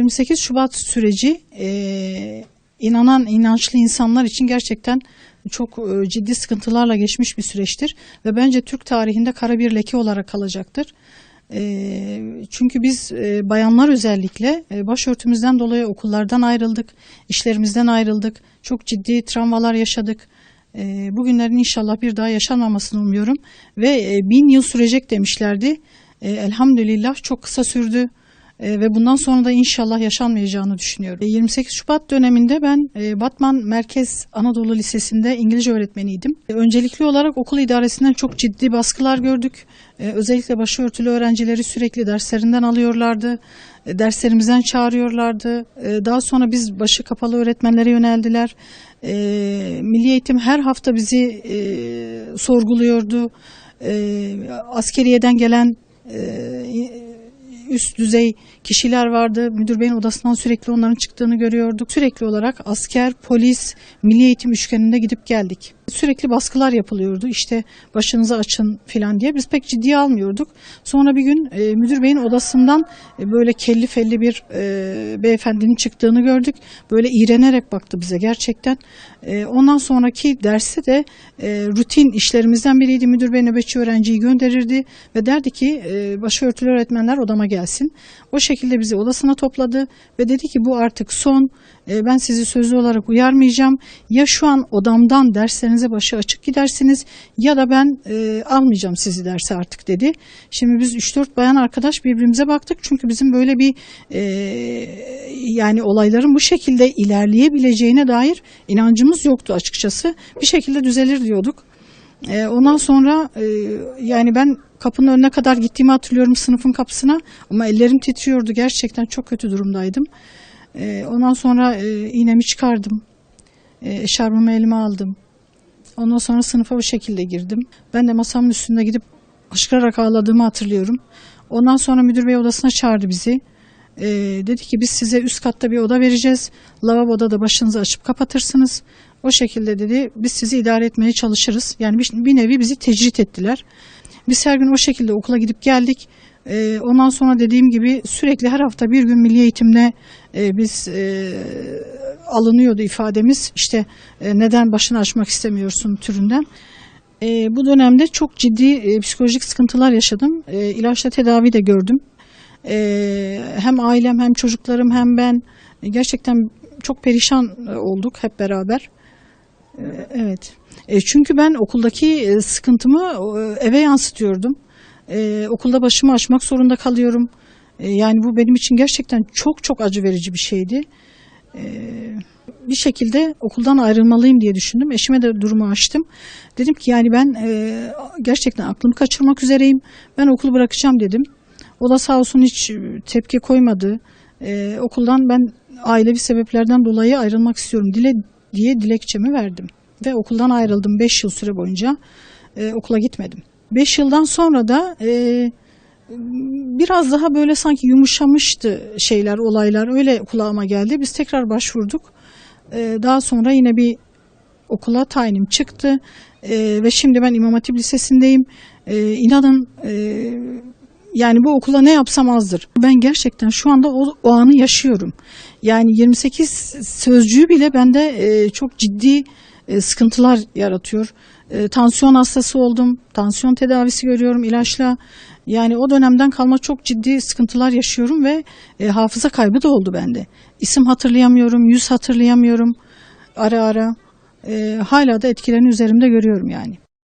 28 Şubat süreci e, inanan, inançlı insanlar için gerçekten çok e, ciddi sıkıntılarla geçmiş bir süreçtir ve bence Türk tarihinde kara bir leke olarak kalacaktır. E, çünkü biz e, bayanlar özellikle e, başörtümüzden dolayı okullardan ayrıldık, işlerimizden ayrıldık, çok ciddi travmalar yaşadık. E, bugünlerin inşallah bir daha yaşanmamasını umuyorum ve e, bin yıl sürecek demişlerdi. E, elhamdülillah çok kısa sürdü. E, ve bundan sonra da inşallah yaşanmayacağını düşünüyorum. E, 28 Şubat döneminde ben e, Batman Merkez Anadolu Lisesi'nde İngilizce öğretmeniydim. E, öncelikli olarak okul idaresinden çok ciddi baskılar gördük. E, özellikle başörtülü öğrencileri sürekli derslerinden alıyorlardı. E, derslerimizden çağırıyorlardı. E, daha sonra biz başı kapalı öğretmenlere yöneldiler. E, Milli Eğitim her hafta bizi sorguluyordu. Askeriyeden gelen üst düzey kişiler vardı. Müdür beyin odasından sürekli onların çıktığını görüyorduk. Sürekli olarak asker, polis, milli eğitim üçgeninde gidip geldik. Sürekli baskılar yapılıyordu. İşte başınızı açın filan diye. Biz pek ciddiye almıyorduk. Sonra bir gün e, müdür beyin odasından e, böyle kelli felli bir e, beyefendinin çıktığını gördük. Böyle iğrenerek baktı bize gerçekten. E, ondan sonraki derste de e, rutin işlerimizden biriydi. Müdür bey nöbetçi öğrenciyi gönderirdi ve derdi ki e, başörtülü öğretmenler odama gelsin. O şekilde bizi odasına topladı ve dedi ki bu artık son. E, ben sizi sözlü olarak uyarmayacağım. Ya şu an odamdan derslerinize başı açık gidersiniz ya da ben e, almayacağım sizi derse artık dedi. Şimdi biz 3-4 bayan arkadaş birbirimize baktık. Çünkü bizim böyle bir e, yani olayların bu şekilde ilerleyebileceğine dair inancımız yoktu açıkçası. Bir şekilde düzelir diyorduk. E, ondan sonra e, yani ben kapının önüne kadar gittiğimi hatırlıyorum sınıfın kapısına ama ellerim titriyordu gerçekten çok kötü durumdaydım. E, ondan sonra e, iğnemi çıkardım. E, eşarbımı elime aldım. Ondan sonra sınıfa bu şekilde girdim. Ben de masamın üstünde gidip hışkırarak ağladığımı hatırlıyorum. Ondan sonra müdür bey odasına çağırdı bizi. E, dedi ki biz size üst katta bir oda vereceğiz. Lavaboda da başınızı açıp kapatırsınız. O şekilde dedi biz sizi idare etmeye çalışırız. Yani bir, bir nevi bizi tecrit ettiler. Biz her gün o şekilde okula gidip geldik. Ee, ondan sonra dediğim gibi sürekli her hafta bir gün milli eğitimle e, biz e, alınıyordu ifademiz. İşte e, neden başını açmak istemiyorsun türünden. E, bu dönemde çok ciddi e, psikolojik sıkıntılar yaşadım. E, ilaçla tedavi de gördüm. E, hem ailem hem çocuklarım hem ben gerçekten çok perişan e, olduk hep beraber. E, Evet. E, çünkü ben okuldaki e, sıkıntımı e, eve yansıtıyordum. E, okulda başımı açmak zorunda kalıyorum. E, yani bu benim için gerçekten çok çok acı verici bir şeydi. E, bir şekilde okuldan ayrılmalıyım diye düşündüm. Eşime de durumu açtım. Dedim ki yani ben e, gerçekten aklımı kaçırmak üzereyim. Ben okulu bırakacağım dedim. O da sağ olsun hiç tepki koymadı. E, okuldan ben ailevi sebeplerden dolayı ayrılmak istiyorum dile diye dilekçemi verdim. Ve okuldan ayrıldım 5 yıl süre boyunca e, okula gitmedim. 5 yıldan sonra da e, biraz daha böyle sanki yumuşamıştı şeyler, olaylar öyle kulağıma geldi. Biz tekrar başvurduk. E, daha sonra yine bir okula tayinim çıktı E, ve şimdi ben İmam Hatip Lisesi'ndeyim. E, inanın e, yani bu okula ne yapsam azdır. Ben gerçekten şu anda o, o anı yaşıyorum. Yani 28 sözcüğü bile bende e, çok ciddi e, sıkıntılar yaratıyor. E, tansiyon hastası oldum. Tansiyon tedavisi görüyorum ilaçla. Yani o dönemden kalma çok ciddi sıkıntılar yaşıyorum ve e, hafıza kaybı da oldu bende. İsim hatırlayamıyorum, yüz hatırlayamıyorum ara ara. E, hala da etkilerini üzerimde görüyorum yani.